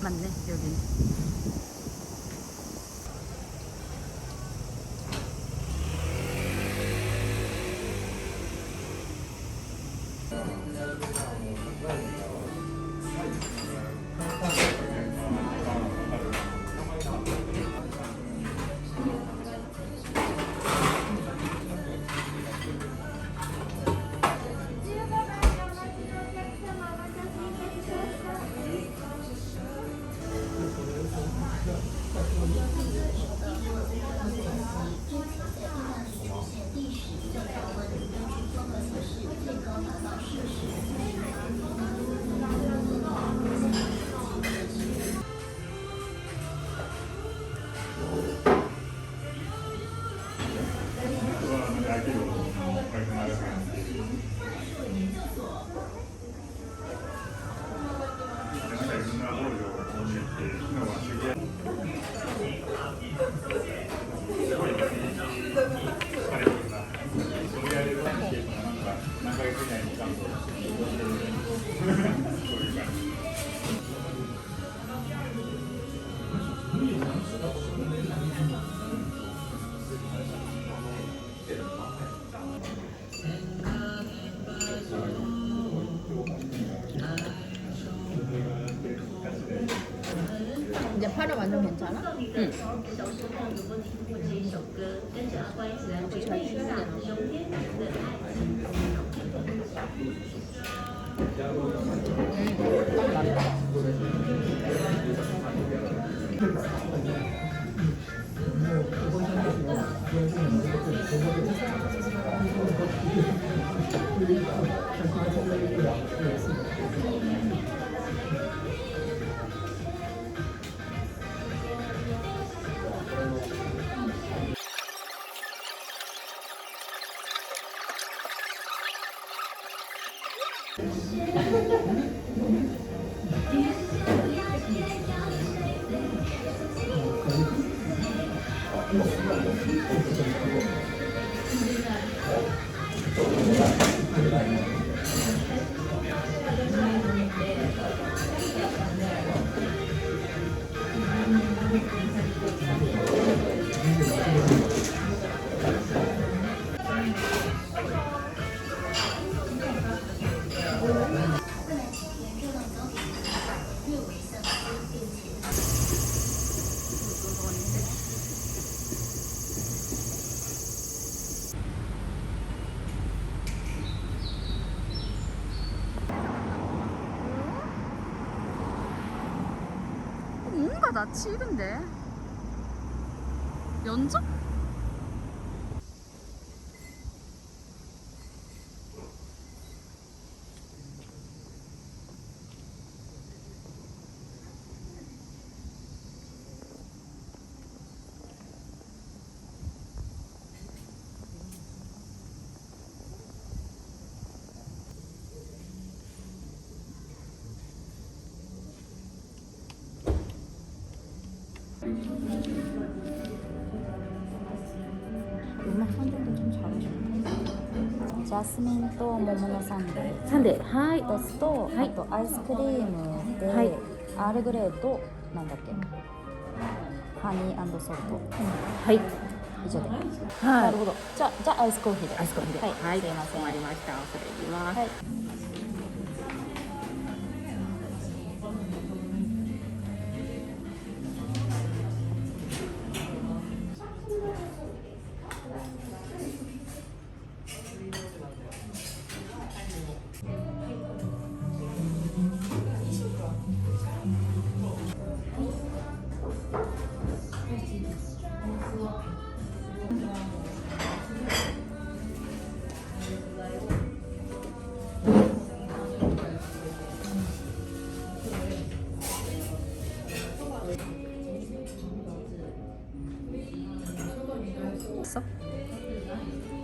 음, 맞네 여기. 이 recursos 치는데 연적? ャスミンと桃のサンデー。サンデー。はい。一つと、はい。あとアイスクリームで、はい。アールグレーとなんだっけ？ハニーソルト。はい。以上で、はなるほど。じゃあじゃあアイスコーヒーで。アイスコーヒーで。はい、はい。すいません。終わりました。ます、はい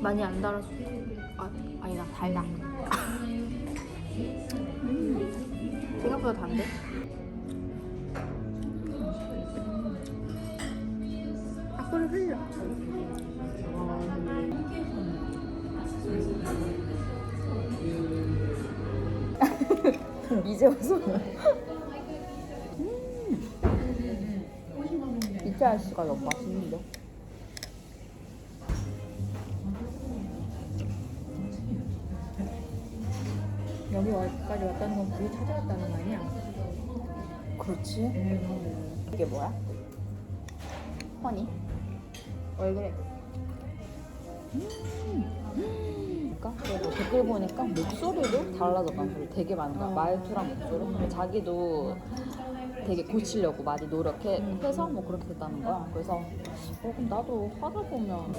많이 안 달았어 아, 아니다. 달다. 음, 생각보다 단데? 아 꿀을 흘려. 이제 와서. 결제할수가 너무 맛있는 여기 까지 왔다는 건 굳이 찾아왔다는 거 아니야? 그렇지. 이게 뭐야? 허니? 왜 그래? 그러니까 그리고 댓글 보니까 목소리도 달라졌다는 소리 되게 많은 거야. 말투랑 목소리. 자기도 되게 고치려고 많이 노력해서 뭐 그렇게 됐다는 거야. 그래서 어, 그럼 나도 하다 보면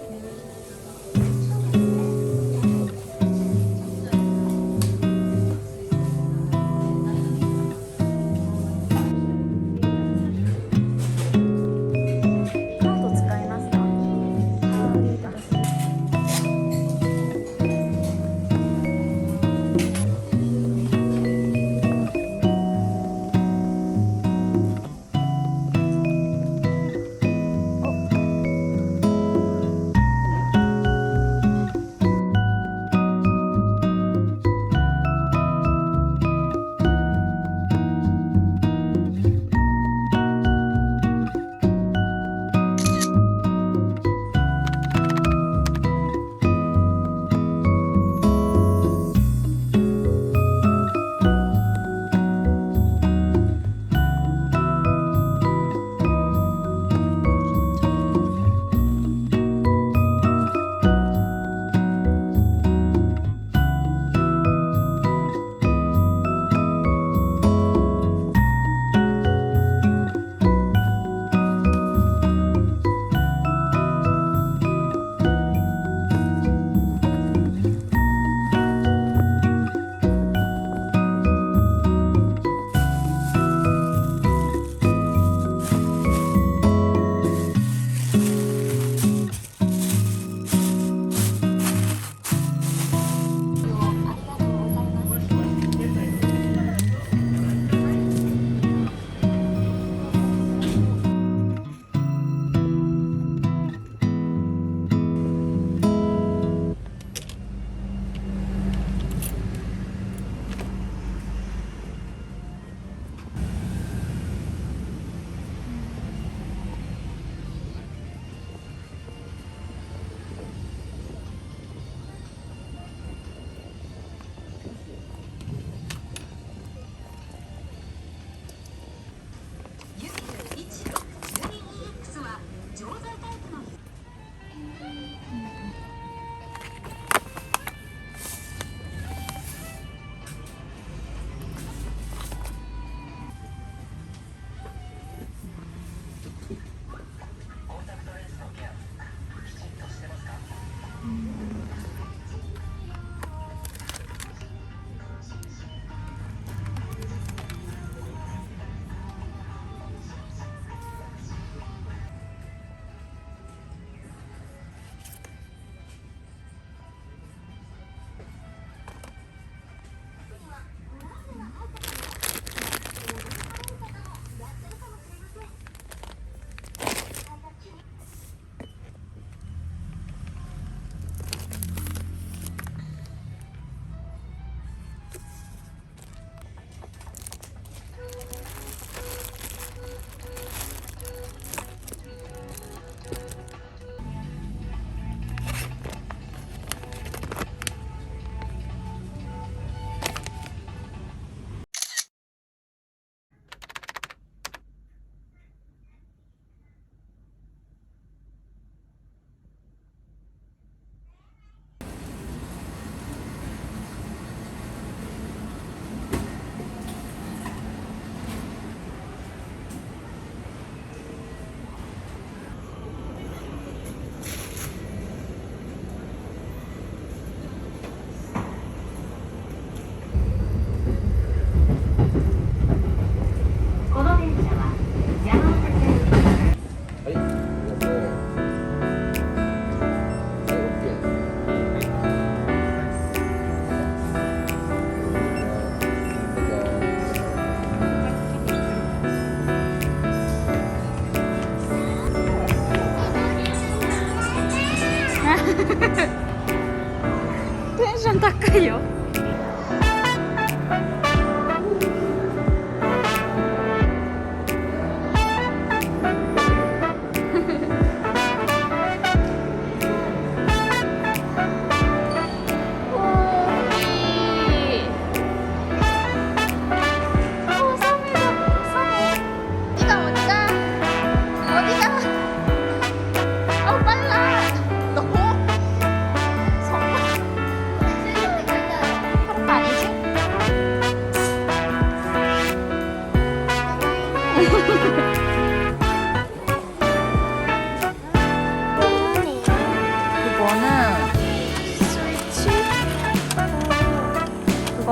텐션高いよ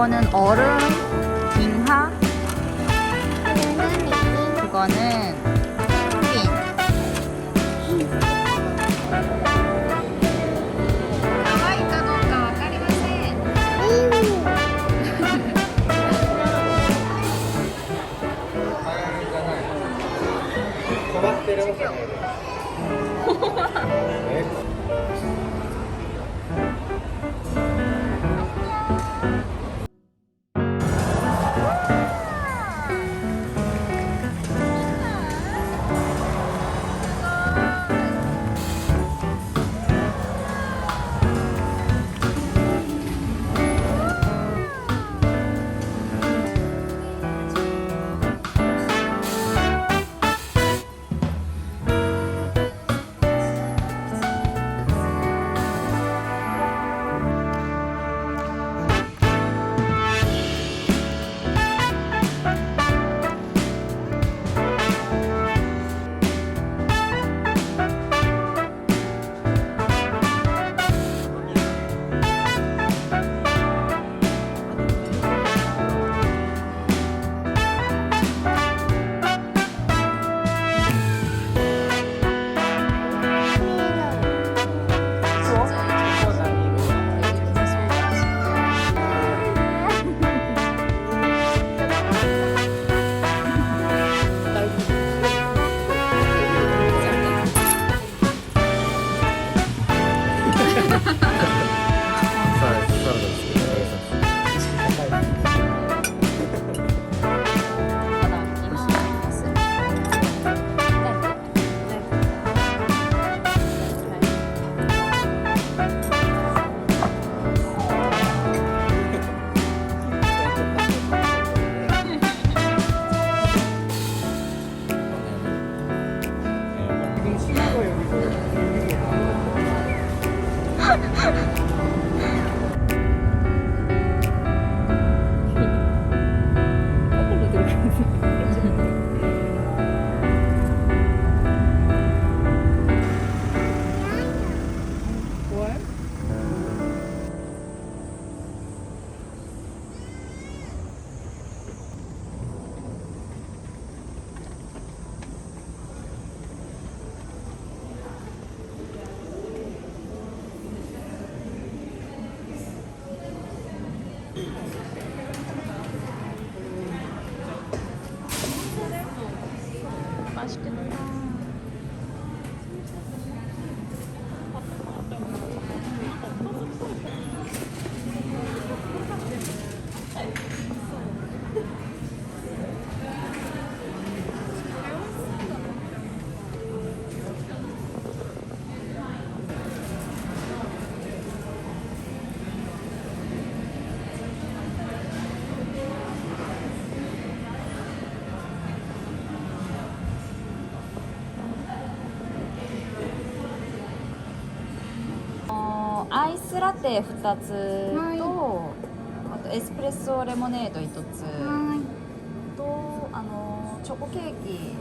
그거는 얼음, 빙하. 그거는 핀. 可スラテ2つと、あとエスプレッソレモネード1つ。とあのチョコケーキ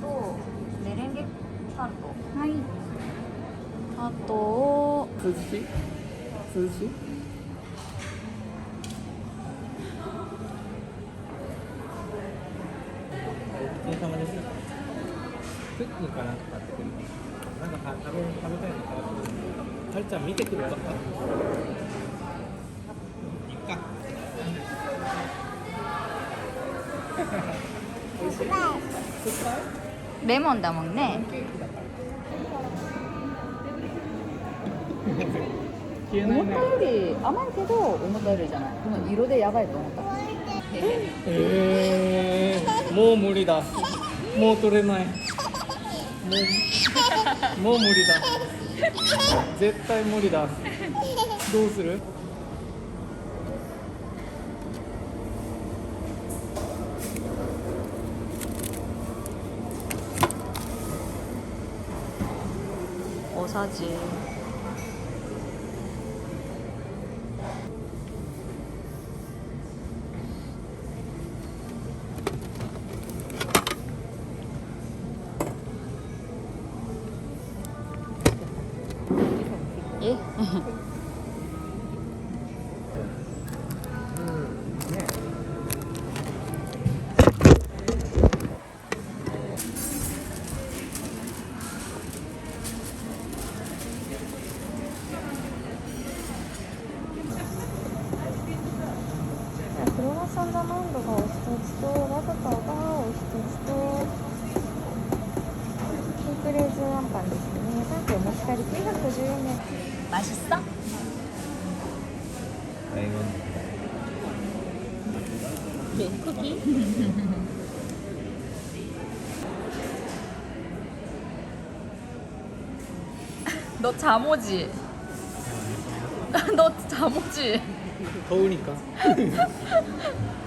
とメレンゲタルト。あと涼しい涼 ってはるちゃん見てくるかいっかレモンだもんね。消えないね思ったより甘いけど思ったよりじゃないこの色でやばいと思ったえー、もう無理だもう取れないもうもう無理だ 絶対無理だどうする？大さじ。 다리 생각도 조용히 맛있어? 아 이건 네, 쿠키? 너 잠오지? 아, 네. 너 잠오지? 더우니까